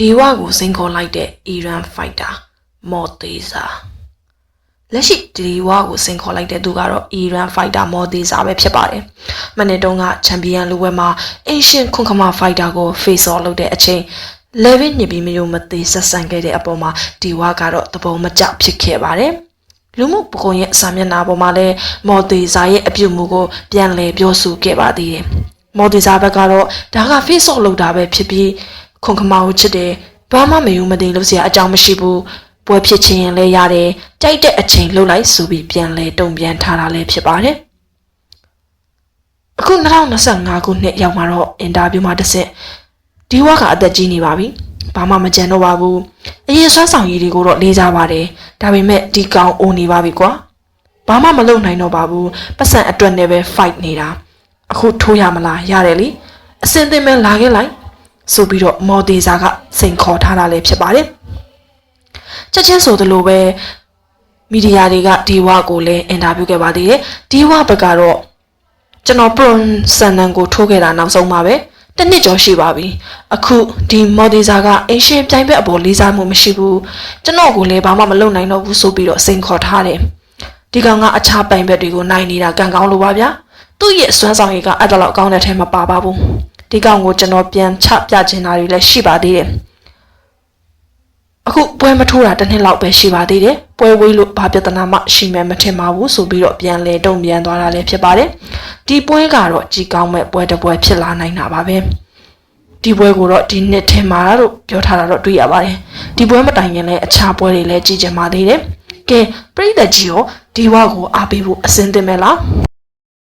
ဒီဝကိုစိန်ခေါ်လိုက်တဲ့အီရန်ဖိုက်တာမော်သေးစာလက်ရှိဒီဝကိုစိန်ခေါ်လိုက်တဲ့သူကတော့အီရန်ဖိုက်တာမော်သေးစာပဲဖြစ်ပါတယ်။မနေ့တုန်းကချန်ပီယံလူပွဲမှာအင်ရှင်ခွန်ခမဖိုက်တာကို face off လုပ်တဲ့အချိန် level ညစ်ပြီးမျိုးမသေးဆက်ဆံခဲ့တဲ့အပေါ်မှာဒီဝကတော့သဘောမကျဖြစ်ခဲ့ပါတယ်။လူမှုပကုံရဲ့အစာမျက်နှာပေါ်မှာလည်းမော်သေးစာရဲ့အပြုတ်မှုကိုပြန်လည်ပြောဆိုခဲ့ပါသေးတယ်။မော်သေးစာဘက်ကတော့ဒါက face off လုပ်တာပဲဖြစ်ပြီး ခွန်ခမကိုချစ်တယ်ဘာမှမယူမသိလို့စရာအကြောင်းမရှိဘူးပွဲဖြစ်ချင်းရင်လည်းရတယ်ကြိုက်တဲ့အချိန်လှုပ်လိုက်ဆိုပြီးပြန်လဲတုံပြန်ထားတာလည်းဖြစ်ပါတယ်အခု2025ခုနှစ်ရောက်မှာတော့အင်တာဗျူးမှာတစ်ဆက်ဒီဝါကအသက်ကြီးနေပါပြီဘာမှမကြံတော့ပါဘူးအရင်ဆွမ်းဆောင်ရည်တွေကိုတော့လေးစားပါတယ်ဒါပေမဲ့ဒီကောင်အိုနေပါပြီကွာဘာမှမလုပ်နိုင်တော့ပါဘူးပတ်စံအတွက်နဲ့ပဲ fight နေတာအခုထိုးရမလားရတယ်လေအစင်သင်မဲ့လာခဲ့လိုက် ဆိုပြီးတော့မော်ဒေဇာကစိန်ခေါ်ထားတာလည်းဖြစ်ပါတယ်ချက်ချင်းဆိုသလိုပဲမီဒီယာတွေကဒီဝါကိုလည်းအင်တာဗျူးခဲ့ပါသေးတယ်ဒီဝါဘက်ကတော့ကျွန်တော်ပရွန်ဆန်နန်ကိုထိုးခဲ့တာနောက်ဆုံးပါပဲတစ်နှစ်ကျော်ရှိပါပြီအခုဒီမော်ဒီဇာကအင်ရှင်ပြိုင်ဘက်အပေါ်လေးစားမှုမရှိဘူးကျွန်တော်ကိုလည်းဘာမှမလုပ်နိုင်တော့ဘူးဆိုပြီးတော့စိန်ခေါ်ထားတယ်ဒီကောင်ကအခြားပိုင်ဘက်တွေကိုနိုင်နေတာကံကောင်းလို့ပါဗျာသူ့ရဲ့စွမ်းဆောင်ရည်ကအဲ့ဒါလောက်ကောင်းတဲ့ထဲမှာပါပါဘူး ဒီကောင်ကိုကျွန်တော်ပြန်ချပြချင်တာတွေလည်းရှိပါသေးတယ်အခုပွဲမထိုးတာတစ်နှစ်လောက်ပဲရှိပါသေးတယ်ပွဲဝေးလို့ဘာပြဿနာမှရှိမယ်မထင်ပါဘူးဆိုပြီးတော့ပြန်လဲတုံပြန်သွားတာလည်းဖြစ်ပါတယ်ဒီပွဲကတော့ကြီးကောင်းမဲ့ပွဲတစ်ပွဲဖြစ်လာနိုင်တာပါပဲဒီပွဲကိုတော့ဒီနှစ်ထင်မှာလို့ပြောထားတာတော့တွေ့ရပါတယ်ဒီပွဲမတိုင်ခင်လည်းအခြားပွဲတွေလည်းကြည့်ကြပါသေးတယ်ကဲပြည်သက်ကြီးရောဒီဝါကိုအားပေးဖို့အစင်တင်မဲ့လား